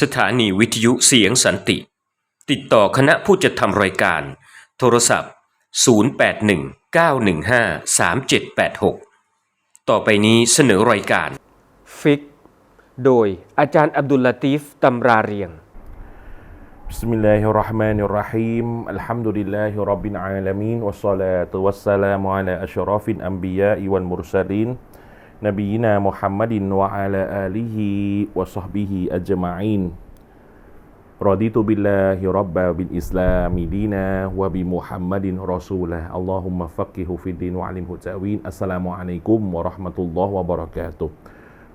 สถานีวิทยุเสียงสันติ ติดต่อคณะผู้จัดทำรายการ โทรศัพท์ 0819153786 ต่อไปนี้เสนอรายการ ฟิก โดยอาจารย์อับดุลลาตีฟตำราเรียง بسم الله الرحمن الرحيم الحمد لله رب العالمين والصلاة والسلام على أشرف الأنبياء والمرسلين نبينا محمد وعلى آله وصحبه أجمعين رضيت بالله ربا بالإسلام دينا وبمحمد رسولا اللهم فقه في الدين وعلمه التأويل السلام عليكم ورحمة الله وبركاته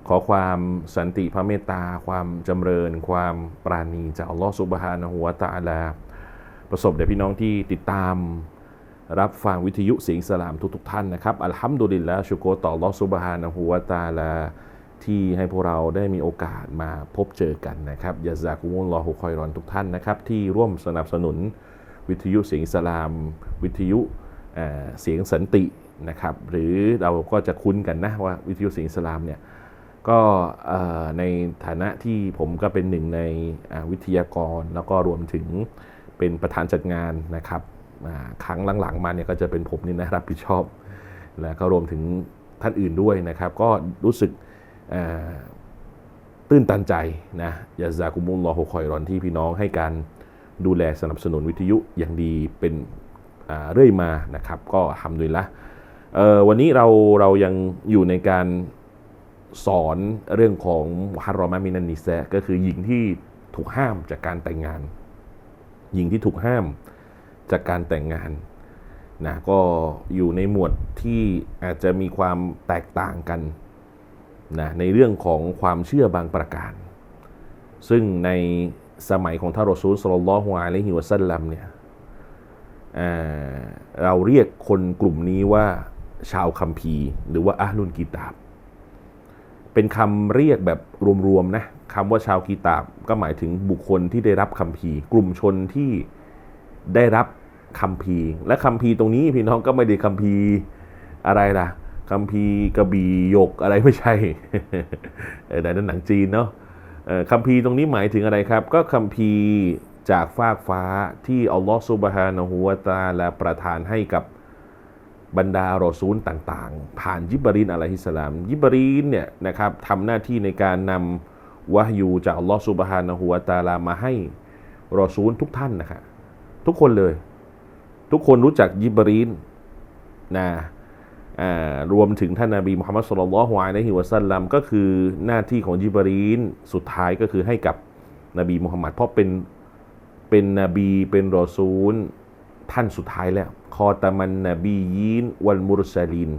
ขอความสันติพระเมตตา ความจำเริญ ความปราณีจากอัลลอฮฺสุบฮานะฮูวะตะอาลา ประสบแด่พี่น้องที่ติดตาม รับฟังวิทยุเสียงอิสลามทุกๆทท่านนะครับ อัลฮัมดุลิลละชุโกต่อลอสุบฮานะฮูวะตาลา ที่ให้พวกเราได้มีโอกาสมาพบเจอกันนะครับยาซากุมุลลอฮุคอยรอนทุกท่านนะครับ ที่ร่วมสนับสนุนวิทยุเสียงสลาม วิทยุเเสียงสันตินะครับหรือเราก็จะคุ้นกันนะว่าวิทยุเสียงอิสลามเนี่ยก็ในฐานะที่ผมก็เป็นหนึ่งในวิทยากร แล้วก็รวมถึงเป็นประธานจัดงานนะครับ ครั้งหลังๆมาเนี่ยก็จะเป็นผมนี่นะรับผิดชอบ แล้วก็รวมถึงท่านอื่นด้วยนะครับ ก็รู้สึกตื้นตันใจนะยาซากุมุลลอฮุคอยรอนที่พี่น้องให้การดูแลสนับสนุนวิทยุอย่างดีเป็นเรื่อยมานะครับ ก็ทำด้วยละวันนี้เราเรายังอยู่ในการสอนเรื่องของฮารอมามินันนิแซก็คือหญิงที่ถูกห้ามจากการแต่งงาน หญิงที่ถูกห้าม จากการแต่งงานนะก็อยู่ในหมวดที่อาจจะมีความแตกต่างกันนะในเรื่องของความเชื่อบางประการ ซึ่งในสมัยของท่านรอซูลสลลลอฮุอะลัยฮิวะซัลลัมเนี่ยเราเรียกคนกลุ่มนี้ว่าชาวคัมภีร์หรือว่าอาลุนกีตาบ เป็นคำเรียกแบบรวมๆนะคำว่าชาวกีตาบก็หมายถึงบุคคลที่ได้รับคัมภีร์ กลุ่มชนที่ ได้รับคัมภีและคัมภีตรงนี้พี่น้องก็ไม่ได้คัมภีอะไรล่ะคัมภีกระบี่หยกอะไรไม่ใช่เออแต่นั่นหนังจีนเนาะคัมภีตรงนี้หมายถึงอะไรครับ ก็คัมภีจากฟากฟ้าที่อัลลอฮฺซุบฮานะฮูวะตาลาประทานให้กับบรรดารอซูลต่างๆ ผ่านยิบรีนอะลัยฮิสสลาม ยิบรีนเนี่ยนะครับทำหน้าที่ในการนำวะฮยูจากอัลลอฮฺซุบฮานะฮูวะตาลามาให้รอซูลทุกท่านนะครับ ทุกคนเลย ทุกคนรู้จักยิบรีนนะรวมถึงท่านนาบีมุฮัมมัดสุลลัลฮุอะลัยฮิวซัลลัมก็คือหน้าที่ของยิบรีนสุดท้ายก็คือให้กับนบีมุฮัมมัดเพราะเป็นเป็นนบีเป็นรอซูล ท่านสุดท้ายแล้ว คอตามันนบียีนวันมุรซาลิน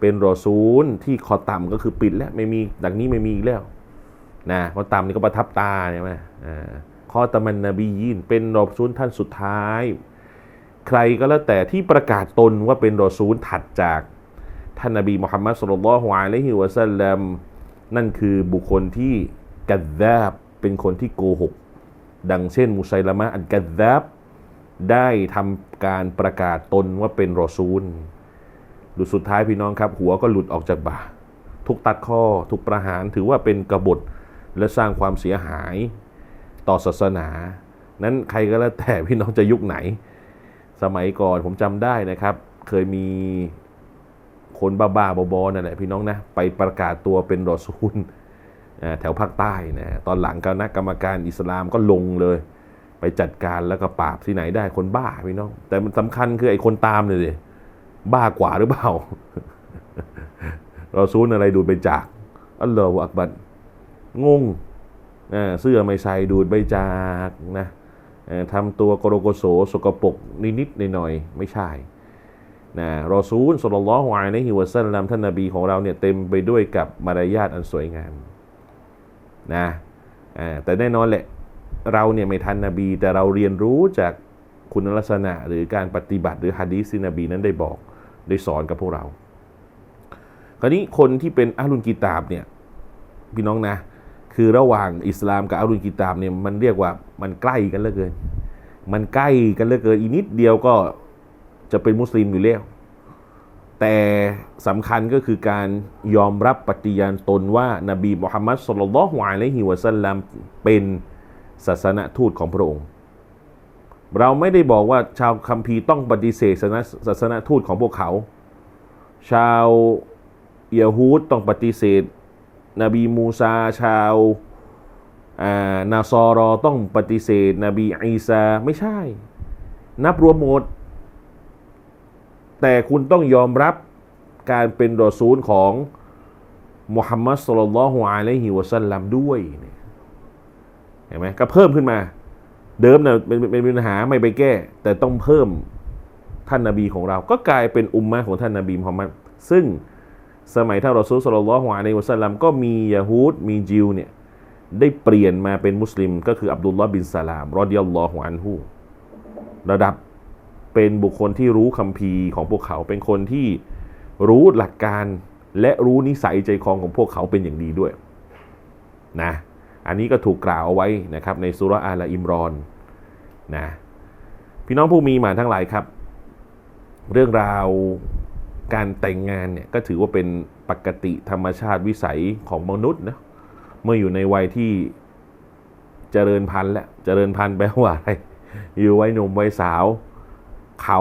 เป็นรอซูลที่คอต่ำก็คือปิดแล้วไม่มีดังนี้ไม่มีอีกแล้วนะคอต่ำนี่ก็ประทับตาใช่ไหมอ่า อตามันนบียีนเป็นรอซูลท่านสุดท้าย ใครก็แล้วแต่ที่ประกาศตนว่าเป็นรอซูลถัดจากท่านนบีมุฮัมมัดสุลลัลลอฮุอะลัยฮิวะซัลลัมนั่นคือบุคคลที่กัดดาบเป็นคนที่โกหก ดังเช่น มุไซลามะอันกัดดาบได้ทำการประกาศตนว่าเป็นรอซูลหลุดสุดท้ายพี่น้องครับ หัวก็หลุดออกจากบ่า ทุกตัดข้อ ทุกประหารถือว่าเป็นกบฏและสร้างความเสียหาย ต่อศาสนา นั้นใครก็แล้วแต่พี่น้องจะยุคไหน สมัยก่อนผมจำได้นะครับ เคยมีคนบ้าๆบอๆนั่นแหละพี่น้องนะไปประกาศตัวเป็นรอซูลแถวภาคใต้นะตอนหลังคณะกรรมการอิสลามก็ลงเลย ไปจัดการแล้วก็ปราบที่ไหนได้คนบ้าพี่น้อง แต่มันสำคัญคือไอ้คนตามเนี่ยสิบ้ากว่าหรือเปล่าเราซูนอะไรดูไปจากอัลลอฮฺอักบัดงง เสื้อไม่ใส่ดูดไปจากนะทำตัวโกโรโกโสสกปรกนิดๆหน่อยๆไม่ใช่นะรอซูลสุลลัลฮุอะลัยฮิวะซัลลัมท่านนบีของเราเนี่ยเต็มไปด้วยกับมารยาทอันสวยงามนะแต่แน่นอนแหละเราเนี่ยไม่ทันนบี แต่เราเรียนรู้จากคุณลักษณะหรือการปฏิบัติหรือฮะดีษที่นบีนั้นได้บอกได้สอนกับพวกเรา คราวนี้คนที่เป็นอาลุนกีตาบเนี่ยพี่น้องนะ คือระหว่างอิสลามกับอาลุนกีตาบเนี่ยมันเรียกว่ามันใกล้กันเหลือเกิน มันใกล้กันเหลือเกินอีกนิดเดียวก็จะเป็นมุสลิมอยู่แล้ว แต่สำคัญก็คือการยอมรับปฏิญาณตนว่านบีมุฮัมมัดสุลลัลลอฮุอะลัยฮิวะสัลลัมเป็นศาสนทูตของพระองค์ เราไม่ได้บอกว่าชาวคัมภีร์ต้องปฏิเสธศาสนาทูตของพวกเขา ชาวยฮูดต้องปฏิเสธ นบีมูซาชาวอ่านาซอรอต้องปฏิเสธ นบีอีซาไม่ใช่ นับรวมหมด แต่คุณต้องยอมรับการเป็นรอซูลของมุฮัมมัดสุลลัลฮุอะลัยฮิวะสัลลัมด้วยเนี่ยเห็นไหมก็เพิ่มขึ้นมา เดิมเนี่ยเป็นเป็นเป็นปัญหาไม่ไปแก้ แต่ต้องเพิ่มท่านนาบีของเรา ก็กลายเป็นอุมมะของท่านนาบีมุฮัมมัดซึ่ง สมัยท่านรอซูลสลลลอฮุอะลัยฮิวะสัลลัมก็มียะฮูดมีจิวเนี่ยได้เปลี่ยนมาเป็นมุสลิม ก็คืออับดุลลอฮ์บินสลามรอดิยัลลอฮุอันฮูระดับเป็นบุคคลที่รู้คัมภีร์ของพวกเขาเป็นคนที่รู้หลักการและรู้นิสัยใจคอของพวกเขาเป็นอย่างดีด้วยนะอันนี้ก็ถูกกล่าวเอาไว้นะครับในสุรอาลอิมรอนนะพี่น้องผู้มีหมานทั้งหลายครับ เรื่องราว การแต่งงานเนี่ยก็ถือว่าเป็นปกติธรรมชาติวิสัยของมนุษย์นะเมื่ออยู่ในวัยที่เจริญพันธุ์แล้วเจริญพันธุ์แปลว่าอะไรอยู่วัยหนุ่มวัยสาว เขา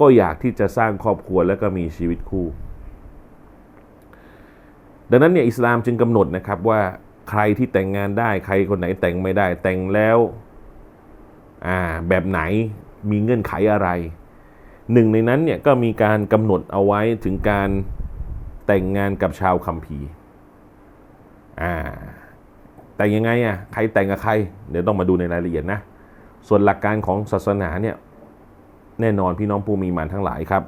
ก็อยากที่จะสร้างครอบครัวแล้วก็มีชีวิตคู่ ดังนั้นเนี่ยอิสลามจึงกำหนดนะครับว่าใครที่แต่งงานได้ใครคนไหนแต่งไม่ได้แต่งแล้วอ่าแบบไหนมีเงื่อนไขอะไร หนึ่งในนั้นเนี่ยก็มีการกำหนดเอาไว้ถึงการแต่งงานกับชาวคัมภีร์อ่าแต่งยังไงอะใครแต่งกับใคร เดี๋ยวต้องมาดูในรายละเอียดนะ ส่วนหลักการของศาสนาเนี่ยแน่นอนพี่น้องผู้มีมานทั้งหลายครับ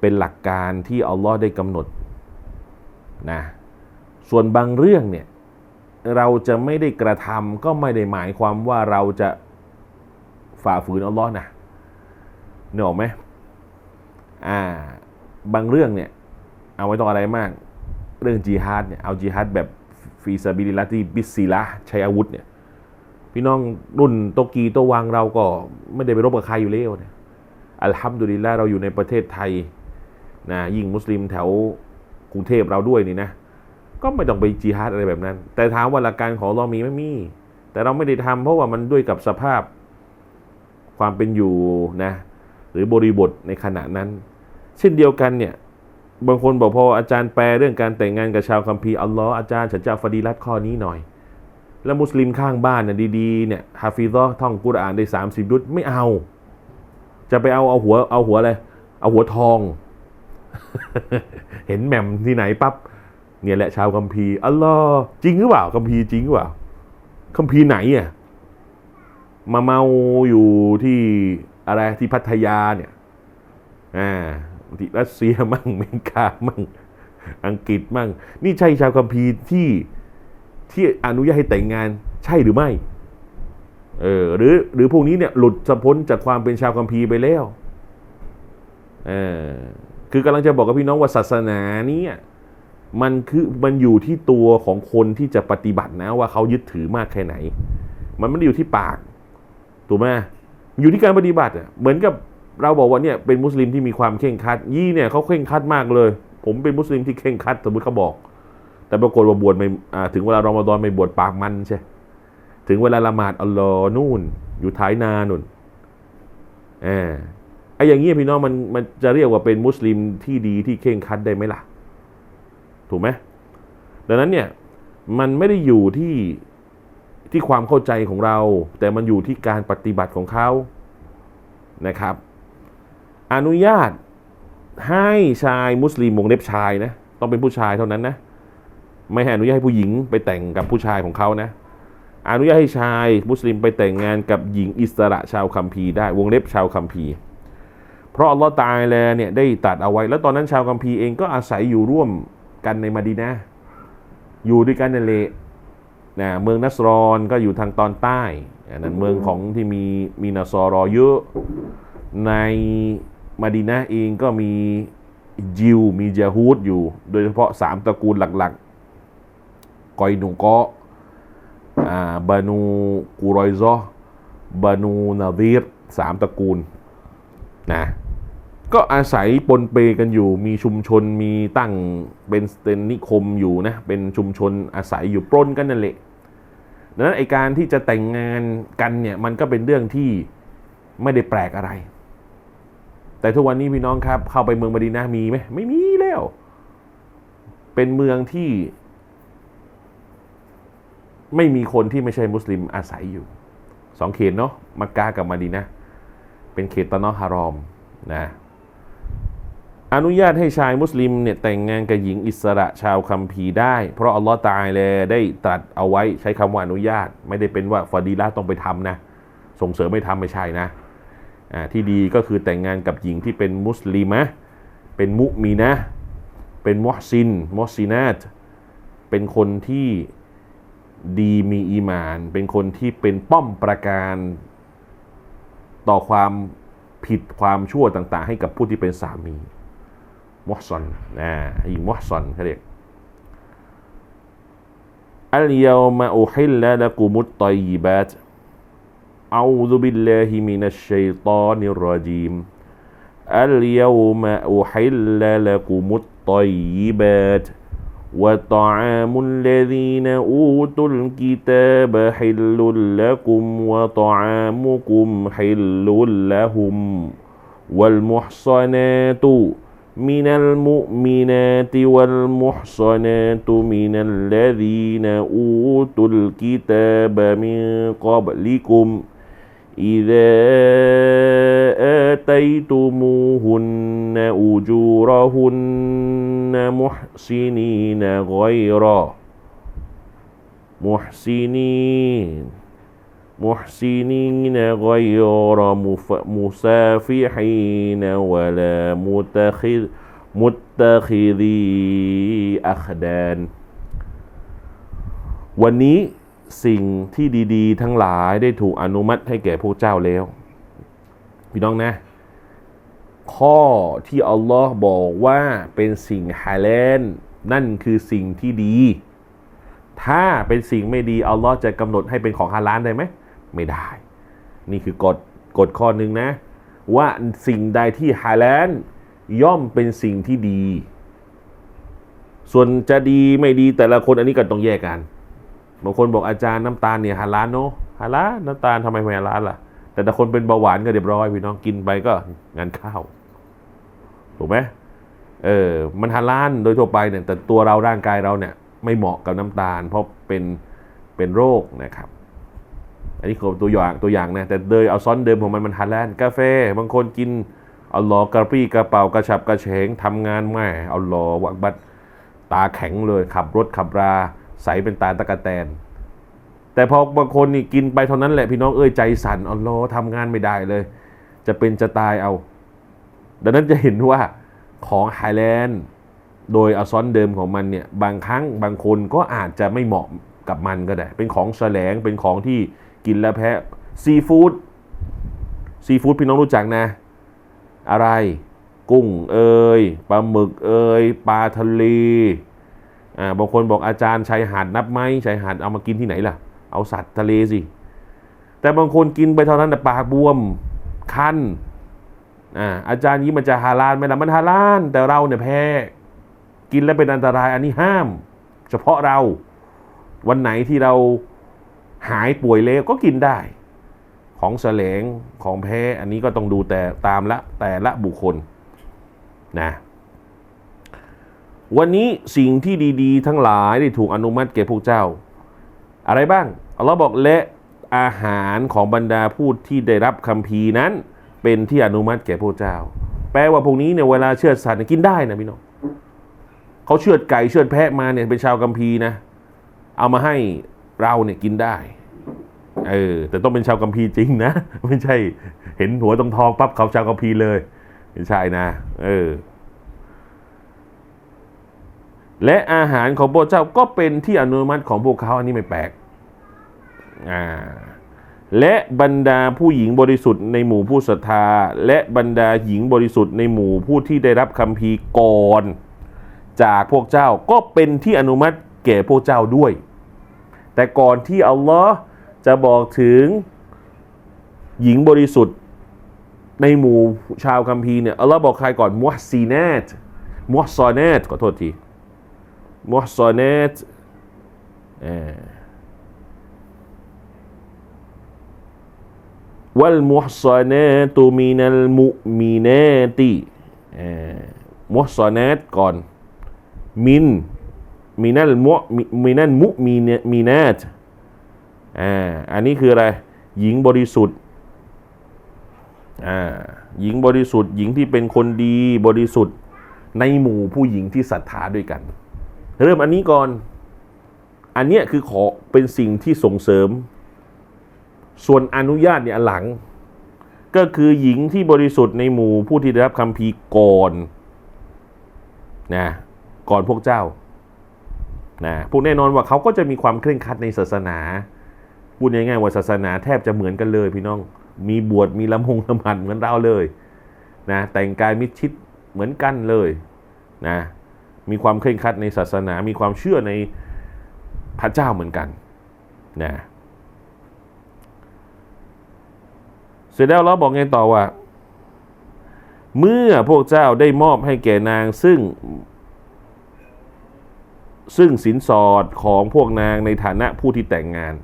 เป็นหลักการที่อัลลอฮ์ได้กำหนดนะส่วนบางเรื่องเนี่ยเราจะไม่ได้กระทำก็ไม่ได้หมายความว่าเราจะฝ่าฝืนอัลลอฮ์นะเนออกไหม อ่าบางเรื่องเนี่ย เอาไว้ต้องอะไรมาก เรื่องจิฮาดเนี่ยเอาจิฮาดแบบฟีซาบิลิลาที่บิสซิละใช้อาวุธเนี่ยพี่น้องรุ่นโตกีโตวังเราก็ไม่ได้ไปรบกับใครอยู่แล้วเนี่ยอัลฮัมดุลิลละเราอยู่ในประเทศไทยนะยิ่งมุสลิมแถวกรุงเทพเราด้วยนี่นะ ก็ไม่ต้องไปจีฮาดอะไรแบบนั้น แต่ถามว่าหลักการของเรามีไม่มี แต่เราไม่ได้ทำเพราะว่ามันด้วยกับสภาพความเป็นอยู่นะ หรือบริบทในขณะนั้น เช่นเดียวกันเนี่ยบางคนบอกพออาจารย์แปลเรื่องการแต่งงานกับชาวคัมภีร์อัลลอฮ์อาจารย์ฉันจะฟดีลัตข้อนี้หน่อย แล้วมุสลิมข้างบ้านเนี่ยดีๆเนี่ยฮาฟิซอท่องกุรอานได้ 30ดุดไม่เอา จะไปเอาเอาหัวเอาหัวอะไรเอาหัวทอง เห็นแหม่มที่ไหนปั๊บเนี่ยแหละชาวคัมภีร์อัลลอฮ์จริงหรือเปล่าคัมภีร์จริงหรือเปล่าคัมภีร์ไหนอะมาเมาอยู่ที่ อะไรที่พัทยาเนี่ยอ่าที่รัสเซียมั่งเมริกามั่งอังกฤษมั่ง นี่ใช่ชาวคัมภีร์ที่ที่อนุญาตให้แต่งงานใช่หรือไม่เออหรือหรือพวกนี้เนี่ยหลุดสะพ้นจากความเป็นชาวคัมภีร์ไปแล้วเออคือกำลังจะบอกกับพี่น้องว่าศาสนานี้มันคือมันอยู่ที่ตัวของคนที่จะปฏิบัตินะว่าเขายึดถือมากแค่ไหน มันไม่ได้อยู่ที่ปากถูกไหม อยู่ที่การปฏิบัติอะเหมือนกับเราบอกว่าเนี่ยเป็นมุสลิมที่มีความเข่งคัด ยี่เนี่ยเขาเข่งคัดมากเลย ผมเป็นมุสลิมที่เข่งคัดสมมติเขาบอก แต่ปรากฏว่าบวชไม่ถึงเวลารอมฎอนไม่บวชปากมันใช่ถึงเวลาละหมาดอัลลอฮ์นู่น อยู่ท้ายนานุ่นเออไอ้อย่างเงี้ยพี่น้องมันมันจะเรียกว่าเป็นมุสลิมที่ดีที่เข่งคัดได้ไหมล่ะ ถูกไหมดังนั้นเนี่ยมันไม่ได้อยู่ที่ ที่ความเข้าใจของเรา แต่มันอยู่ที่การปฏิบัติของเขานะครับ อนุญาตให้ชายมุสลิมวงเล็บชายนะต้องเป็นผู้ชายเท่านั้นนะไม่ให้อนุญาตให้ผู้หญิงไปแต่งกับผู้ชายของเขานะ อนุญาตให้ชายมุสลิมไปแต่งงานกับหญิงอิสระชาวคัมภีร์ได้วงเล็บชาวคัมภีร์เพราะอัลลอฮ์ตายแล้วเนี่ยได้ตัดเอาไว้ แล้วตอนนั้นชาวคัมภีเองก็อาศัยอยู่ร่วมกันในมาดีนะ อยู่ด้วยกันในเล นะเมืองนัสรอนก็อยู่ทางตอนใต้อันนั้นเมืองของที่มีมีนาซอรอเยอะในมาดีนะเองก็มียิวมียาฮูดอยู่ โดยเฉพาะสามตระกูลหลักๆกอยนุกะอ่าบานูกูรอยซอบานูนาดีรสามตระกูลนะก็อาศัยปนเปกันอยู่ มีชุมชนมีตั้งเป็นเป็นนิคมอยู่นะ เป็นชุมชนอาศัยอยู่ปล้นกันนั่นแหละ ดังนั้นไอการที่จะแต่งงานกันเนี่ยมันก็เป็นเรื่องที่ไม่ได้แปลกอะไร แต่ทุกวันนี้พี่น้องครับ เข้าไปเมืองมะดีนะมีไหมไม่มีแล้ว เป็นเมืองที่ ไม่มีคนที่ไม่ใช่มุสลิมอาศัยอยู่สองเขตเนาะมักกะกับมะดีนะเป็นเขตตะนอฮารอมนะ อนุญาตให้ชายมุสลิมเนี่ยแต่งงานกับหญิงอิสระชาวคัมภีร์ได้ เพราะอัลลอฮ์ตาอาลาได้ตรัสเอาไว้ใช้คำว่าอนุญาต ไม่ได้เป็นว่าฟาดีละต้องไปทำนะ ส่งเสริมไม่ทำไม่ใช่นะอ่าที่ดีก็คือแต่งงานกับหญิงที่เป็นมุสลิมะเป็นมุมีนะ เป็นมุฮซินมุฮซินาตเป็นคนที่ดีมีอีมาน เป็นคนที่เป็นป้อมประการต่อความผิดความชั่วต่าง ๆ ให้กับผู้ที่เป็นสามี มุฮซันนะหญิงมุฮซันเขาเรียกอัลยามาอุฮิลละละกุมุตตอยยิบัตอูซุบิลลาฮิมินัชชัยฏอนิรรจีม اليوم أحل لكم الطيبات وطعام الذين أوتوا الكتاب حل لكم وطعامكم حل لهم والمحصنات من المؤمنات والمحصنات من الذين أوتوا الكتاب من قبلكم إذا آتيتموهن أجورهن محسنين غير محسنين. محسنين غير مف- مسافحين ولا متخذ متخذي أخدان วันนี้สิ่งที่ดีๆ ทั้งหลายได้ถูกอนุมัติให้แก่พวกเจ้าแล้ว พี่น้องนะ ข้อที่อัลลอฮ์บอกว่าเป็นสิ่งฮาเลนนั่นคือสิ่งที่ดี ถ้าเป็นสิ่งไม่ดีอัลลอฮ์จะกำหนดให้เป็นของฮาลาลได้ไหม ไม่ได้ นี่คือกฎกฎข้อหนึ่งนะ ว่าสิ่งใดที่ฮาลาลย่อมเป็นสิ่งที่ดี ส่วนจะดีไม่ดีแต่ละคนอันนี้ก็ต้องแยกกันบางคนบอกอาจารย์น้ำตาลเนี่ยฮาลาลเนาะฮาลาน้ำตาลทำไมไม่ฮาลาลล่ะ แต่ถ้าคนเป็นเบาหวานก็เรียบร้อยพี่น้องกินไปก็งานข้าวถูกไหมเออมันฮาลาลโดยทั่วไปเนี่ยแต่ตัวเราร่างกายเราเนี่ยไม่เหมาะกับน้ำตาล เพราะเป็นเป็นโรคนะครับ อันนี้คือตัวอย่างตัวอย่างนะแต่โดยเอาซ้อนเดิมของมันมันฮาแลาลกาแฟบางคนกินเอาหลอกระปี้กระเป๋ากระฉับกระเฉงทำงานแม่เอาหลอวักบัดตาแข็งเลยขับรถขับราใสเป็นตาตะกะแตน แต่พอบางคนนี่กินไปเท่านั้นแหละพี่น้องเอ้ยใจสั่นอัลลอฮ์ทำงานไม่ได้เลย จะเป็นจะตายเอา ดังนั้นจะเห็นว่าของไฮแลนด์โดยเอาซ้อนเดิมของมันเนี่ยบางครั้งบางคนก็อาจจะไม่เหมาะกับมันก็ได้ เป็นของแสลงเป็นของที่ กินแล้วแพ้ซีฟู้ดซีฟู้ดพี่น้องรู้จักนะ อะไร กุ้งเอ่ยปลาหมึกเอ่ยปลาทะเลอ่าบางคนบอกอาจารย์ชายหาดนับไหมชายหาดเอามากินที่ไหนล่ะ เอาสัตว์ทะเลสิ แต่บางคนกินไปเท่านั้นแต่ปากบวมคันอ่าอาจารย์นี้มันจะฮาลาลไหมล่ะมันฮาลาลแต่เราเนี่ยแพ้กินแล้วเป็นอันตรายอันนี้ห้าม เฉพาะเราวันไหนที่เรา หายป่วยแล้วก็กินได้ ของแสลงของแพ้อันนี้ก็ต้องดูแต่ตามละแต่ละบุคคลนะวันนี้สิ่งที่ดีๆ ทั้งหลายได้ถูกอนุมัติแก่พวกเจ้า อะไรบ้างอัลลอฮ์บอกและอาหารของบรรดาผู้ที่ได้รับคัมภีนั้น เป็นที่อนุมัติแก่พวกเจ้า แปลว่าพวกนี้เนี่ยเวลาเชือสัตว์กินได้นะพี่น้องเขาเชือดไก่เชือดแพะมาเนี่ยเป็นชาวคัมภีนะ เอามาให้ เราเนี่ยกินได้เออแต่ต้องเป็นชาวคัมภีจริงนะ ไม่ใช่เห็นหัวตรงทองปั๊บเขาชาวคัมภีเลยไม่ใช่นะ เออ และอาหารของพวกเจ้าก็เป็นที่อนุมัติของพวกเขาอันนี้ไม่แปลกอ่าและบรรดาผู้หญิงบริสุทธิ์ในหมู่ผู้ศรัทธา และบรรดาหญิงบริสุทธิ์ในหมู่ผู้ที่ได้รับคัมภีก่อน จากพวกเจ้าก็เป็นที่อนุมัติแก่พวกเจ้าด้วย แต่ก่อนที่อัลลอฮ์จะบอกถึงหญิงบริสุทธิ์ในหมู่ชาวคัมภีร์เนี่ยอัลลอฮ์บอกใครก่อนมุฮซีเนตมุฮซอนเนตขอโทษทีมุฮซอนเนตวัลมุฮซอนเนตุมินัลมุมินติมุฮซอนเนตก่อนมิน มินัลมุมินัลมุมีนมีนาตอ่าอันนี้คืออะไร หญิงบริสุทธิ์อ่าหญิงบริสุทธิ์ หญิงที่เป็นคนดีบริสุทธิ์ในหมู่ผู้หญิงที่ศรัทธาด้วยกัน เริ่มอันนี้ก่อน อันเนี้ยคือขอเป็นสิ่งที่ส่งเสริม ส่วนอนุญาตเนี่ยอันหลัง ก็คือหญิงที่บริสุทธิ์ในหมู่ผู้ที่ได้รับคำพีก่อนนะก่อนพวกเจ้า นะพวกแน่นอนว่าเขาก็จะมีความเคร่งครัดในศาสนา พูดง่ายๆว่าศาสนาแทบจะเหมือนกันเลยพี่น้อง มีบวชมีละมงละหมันเหมือนเราเลยนะแต่งกายมิดชิดเหมือนกันเลยนะมีความเคร่งครัดในศาสนา มีความเชื่อในพระเจ้าเหมือนกันนะเสร็จแล้วเราบอกไงต่อว่า เมื่อพวกเจ้าได้มอบให้แก่นางซึ่ง ซึ่งสินสอดของพวกนางในฐานะผู้ที่แต่งงาน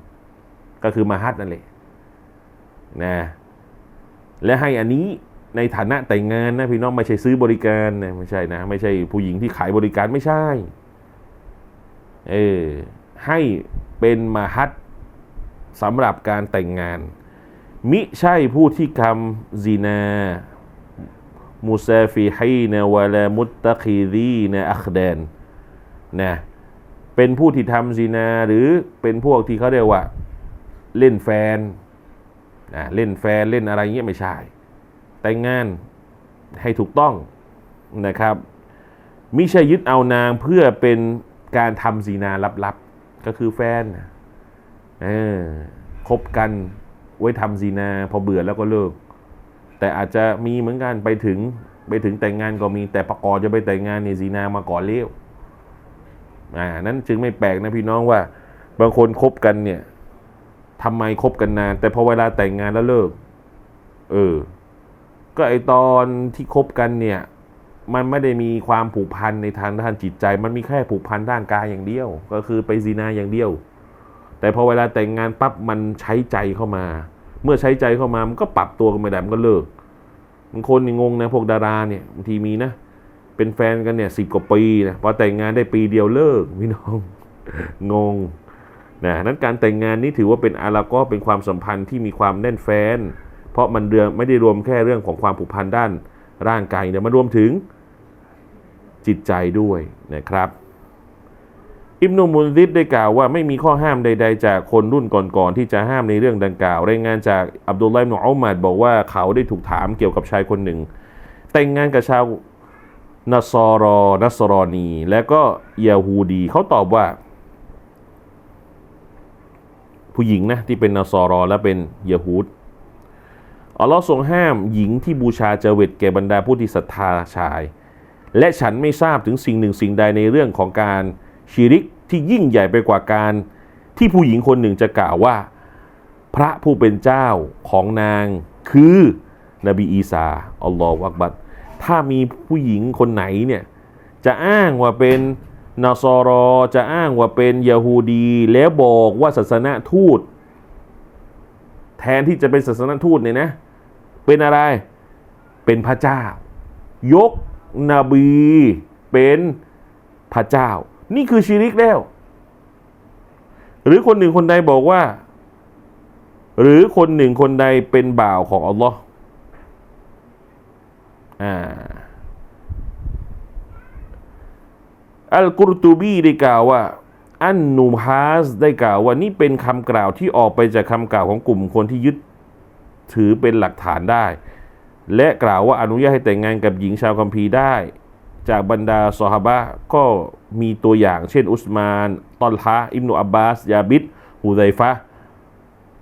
ก็คือมาฮัดนั่นแหละนะและให้อันนี้ในฐานะแต่งงานนะพี่น้องไม่ใช่ซื้อบริการนะไม่ใช่นะ ไม่ใช่ผู้หญิงที่ขายบริการไม่ใช่เออให้เป็นมาฮัดสำหรับการแต่งงาน มิใช่ผู้ที่ทำซินามุซาฟิฮีนวะลามุตตะคีดีนอัคแดนนะ เป็นผู้ที่ทำซินาหรือเป็นพวกที่เขาเรียกว่าเล่นแฟนนะเล่นแฟนเล่นอะไรเงี้ยไม่ใช่ แต่งงานให้ถูกต้องนะครับมิใช่ยึดเอานางเพื่อเป็นการทำซีนาลับๆ ก็คือแฟนนะเออคบกันไว้ทำซีนา พอเบื่อแล้วก็เลิก แต่อาจจะมีเหมือนกันไปถึงไปถึงแต่งงานก็มีแต่ประกอบจะไปแต่งงานเนี่ยซีนามาก่อนเลี้ยว อ่านั้นจึงไม่แปลกนะพี่น้องว่า บางคนคบกันเนี่ยทำไมคบกันนาน แต่พอเวลาแต่งงานแล้วเลิก เออ ก็ไอตอนที่คบกันเนี่ย มันไม่ได้มีความผูกพันในทางด้านจิตใจ มันมีแค่ผูกพันด้านกายอย่างเดียว ก็คือไปซีนาอย่างเดียว แต่พอเวลาแต่งงานปั๊บมันใช้ใจเข้ามา เมื่อใช้ใจเข้ามามันก็ปรับตัวกันไม่ได้มันก็เลิกบางคนมีงงนะพวกดาราเนี่ยบางทีมีนะ เป็นแฟนกันเนี่ยสิบกว่าปีนะพอแต่งงานได้ปีเดียวเลิกพี่น้องงงนะนั้นการแต่งงานนี้ถือว่าเป็นอาราก็เป็นความสัมพันธ์ที่มีความแน่นแฟน เพราะมันเรื่องไม่ได้รวมแค่เรื่องของความผูกพันด้านร่างกายเนี่ยมันรวมถึงจิตใจด้วยนะครับอิบนุมุนซิดได้กล่าวว่าไม่มีข้อห้ามใด ๆ จากคนรุ่นก่อนๆที่จะห้ามในเรื่องดังกล่าว รายงานจากอับดุลไลห์อิบนุอุมัดบอกว่าเขาได้ถูกถามเกี่ยวกับชายคนหนึ่ง แต่งงานกับชาว นัสรอนัสรอนี และก็ยาฮูดีเขาตอบว่า ผู้หญิงนะที่เป็นนัสรอและเป็นยาฮูดอัลลอฮ์ทรงห้ามหญิงที่บูชาเจเวตแก่บรรดาผู้ที่ศรัทธาชาย และฉันไม่ทราบถึงสิ่งหนึ่งสิ่งใดในเรื่องของการชีริกที่ยิ่งใหญ่ไปกว่าการ ที่ผู้หญิงคนหนึ่งจะกล่าวว่า พระผู้เป็นเจ้าของนางคือนบีอีสาอัลลอฮฺอักบัด ถ้ามีผู้หญิงคนไหนเนี่ยจะอ้างว่าเป็นนาซอรอจะอ้างว่าเป็นยาฮูดี แล้วบอกว่าศาสนาทูต แทนที่จะเป็นศาสนาทูตเนี่ยนะ เป็นอะไรเป็นพระเจ้า ยกนบีเป็นพระเจ้า นี่คือชีริกแล้ว หรือคนหนึ่งคนใดบอกว่า หรือคนหนึ่งคนใดเป็นบ่าวของอัลลอฮ์ อ่าอัลกุรตูบีได้กล่าวว่า อันนูฮาสได้กล่าวว่านี่เป็นคำกล่าวที่ออกไปจากคำกล่าวของกลุ่มคนที่ยึดถือเป็นหลักฐานได้ และกล่าวว่าอนุญาตให้แต่งงานกับหญิงชาวคัมภีร์ได้ จากบรรดาซอฮาบะก็มีตัวอย่างเช่น อุสมานตอลฮะอิบนุอับบาส ยาบิดฮูไซฟะ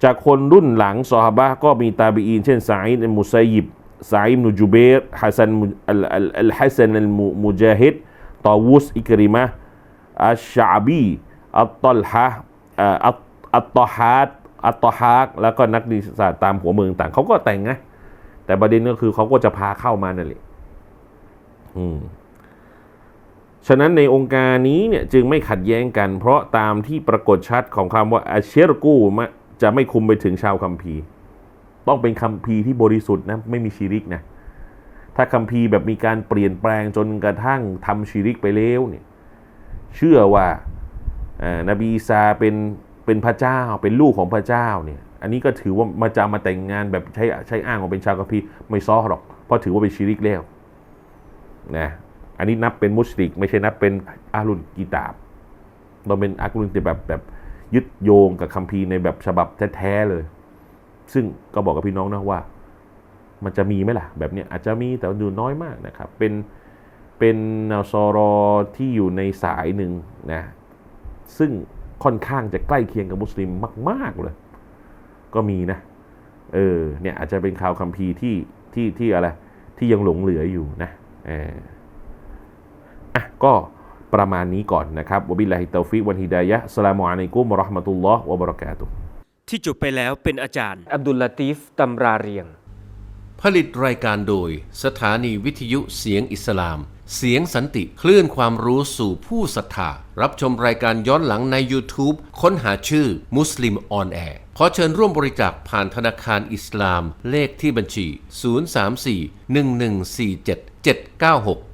จากคนรุ่นหลังซอฮาบะก็มีตาบีอีนเช่นซาอิดอัลมุซัยยิบ ซาอิบนุจูเบรฮัสซันอัลฮัสซันอัลมุจาฮิดตาวุสอิกริมะห์อัชชาบีอัตตอลฮะอัตตอฮัดอัตตอฮักแล้วก็นักดีศาสตร์ตามหัวเมืองต่างเขาก็แต่งนะแต่ประเด็นก็คือเขาก็จะพาเข้ามานั่นแหละอืมฉะนั้นในองค์การนี้เนี่ยจึงไม่ขัดแย้งกัน เพราะตามที่ปรากฏชัดของคำว่าอาเชรกูจะไม่คุมไปถึงชาวคัมภีร์ ต้องเป็นคัมภีร์ที่บริสุทธิ์นะไม่มีชีริกนะถ้าคัมภีร์แบบมีการเปลี่ยนแปลงจนกระทั่งทำชีริกไปแล้วเนี่ยเชื่อว่าอ่านบีอีสาเป็นเป็นพระเจ้าเป็นลูกของพระเจ้าเนี่ยอันนี้ก็ถือว่ามาจะมาแต่งงานแบบใช้ใช้อ้างว่าเป็นชาวคัมภีไม่ซ้อหรอกเพราะถือว่าเป็นชีริกแล้วนะอันนี้นับเป็นมุสลิกไม่ใช่นับเป็นอาลุนกีตาบเราเป็นอาลุนแต่แบบแบบยึดโยงกับคัมภีร์ในแบบฉบับแท้ๆเลย ซึ่งก็บอกกับพี่น้องนะว่า มันจะมีไหมล่ะ แบบนี้อาจจะมีแต่ดูน้อยมากนะครับ เป็นเป็นแนวซอรอที่อยู่ในสายหนึ่งนะซึ่งค่อนข้างจะใกล้เคียงกับมุสลิมมาก ๆเลย ก็มีนะ เออเนี่ยอาจจะเป็นข่าวคัมภีร์ที่ที่ที่อะไรที่ยังหลงเหลืออยู่นะเอออะก็ประมาณนี้ก่อนนะครับวบิลลาฮิตตฟิกวันฮิดายะฮ์อัสลามุอะลัยกุมวะราะห์มะตุลลอฮ์วะบะเราะกาตุฮ์ ที่จบไปแล้วเป็นอาจารย์ อับดุลลาตีฟตำราเรียง ผลิตรายการโดย สถานีวิทยุเสียงอิสลาม เสียงสันติคลื่นความรู้สู่ผู้ศรัทธา รับชมรายการย้อนหลังใน YouTube ค้นหาชื่อมุสลิมออนแอร์ขอเชิญร่วมบริจาคผ่านธนาคารอิสลาม เลขที่บัญชี 034-1147-796